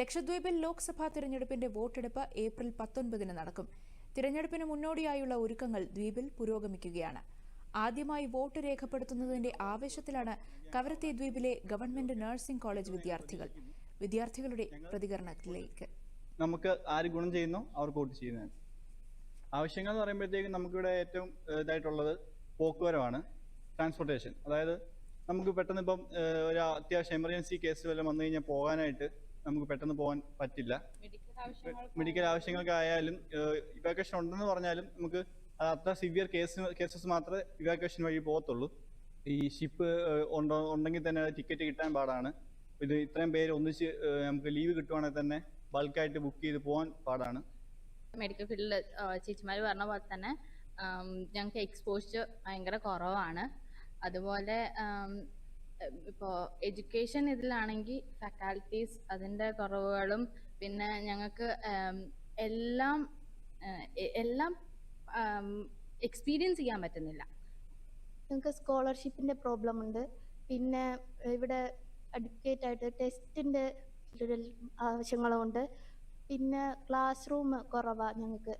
ലക്ഷദ്വീപിൽ ലോക്സഭാ തിരഞ്ഞെടുപ്പിന്റെ വോട്ടെടുപ്പ് ഏപ്രിൽ പത്തൊൻപതിന് നടക്കും. തിരഞ്ഞെടുപ്പിന് മുന്നോടിയായുള്ള ഒരുക്കങ്ങൾ ദ്വീപിൽ പുരോഗമിക്കുകയാണ്. ആദ്യമായി വോട്ട് രേഖപ്പെടുത്തുന്നതിന്റെ ആവേശത്തിലാണ് കവരത്തി ദ്വീപിലെ ഗവൺമെന്റ് നഴ്സിംഗ് കോളേജ് വിദ്യാർത്ഥികൾ. വിദ്യാർത്ഥികളുടെ പ്രതികരണത്തിലേക്ക്. നമുക്ക് ആര് ഗുണം ചെയ്യുന്നു? അവർക്ക് വോട്ട് ചെയ്യുന്നതാണ് ആവശ്യങ്ങൾ എന്ന് പറയുമ്പോഴത്തേക്കും നമുക്കിവിടെ ഏറ്റവും ഇതായിട്ടുള്ളത് പോക്കുവരവാണ്. ട്രാൻസ്പോർട്ടേഷൻ. അതായത് നമുക്ക് പെട്ടെന്ന് ഇപ്പം ഒരു അത്യാവശ്യം എമർജൻസി കേസ് വല്ലതും വന്നു കഴിഞ്ഞാൽ പോകാനായിട്ട് നമുക്ക് പെട്ടെന്ന് പോകാൻ പറ്റില്ല. മെഡിക്കൽ ആവശ്യങ്ങൾക്കായാലും ഇവാക്വേഷൻ ഉണ്ടെന്ന് പറഞ്ഞാലും നമുക്ക് അത് അത്ര സിവിയർ കേസ് കേസസ് മാത്രമേ ഇവാക്വേഷൻ വഴി പോകത്തുള്ളൂ. ഈ ഷിപ്പ് ഉണ്ടോ ഉണ്ടെങ്കിൽ തന്നെ ടിക്കറ്റ് കിട്ടാൻ പാടാണ്. ഇത് ഇത്രയും പേര് ഒന്നിച്ച് നമുക്ക് ലീവ് കിട്ടുവാണെങ്കിൽ തന്നെ ബൾക്കായിട്ട് ബുക്ക് ചെയ്ത് പോകാൻ പാടാണ്. മെഡിക്കൽ ഫീൽഡിൽ ചേച്ചിമാർ പറഞ്ഞ പോലെ തന്നെ ഞങ്ങൾക്ക് എക്സ്പോഷർ ഭയങ്കര കുറവാണ്. അതുപോലെ ഇപ്പോൾ എഡ്യൂക്കേഷൻ ഇതിലാണെങ്കിൽ ഫാക്കൽറ്റീസ് അതിന്റെ കുറവുകളും പിന്നെ ഞങ്ങൾക്ക് എല്ലാം എല്ലാം എക്സ്പീരിയൻസ് ചെയ്യാൻ പറ്റുന്നില്ല. ഞങ്ങൾക്ക് സ്കോളർഷിപ്പിന്റെ പ്രോബ്ലം ഉണ്ട് പിന്നെ ഇവിടെ അഡ്വക്കേറ്റ് ആയിട്ട് ടെസ്റ്റിന്റെ ആവശ്യങ്ങളുണ്ട് പിന്നെ ക്ലാസ് റൂം കുറവാണ് ഞങ്ങൾക്ക്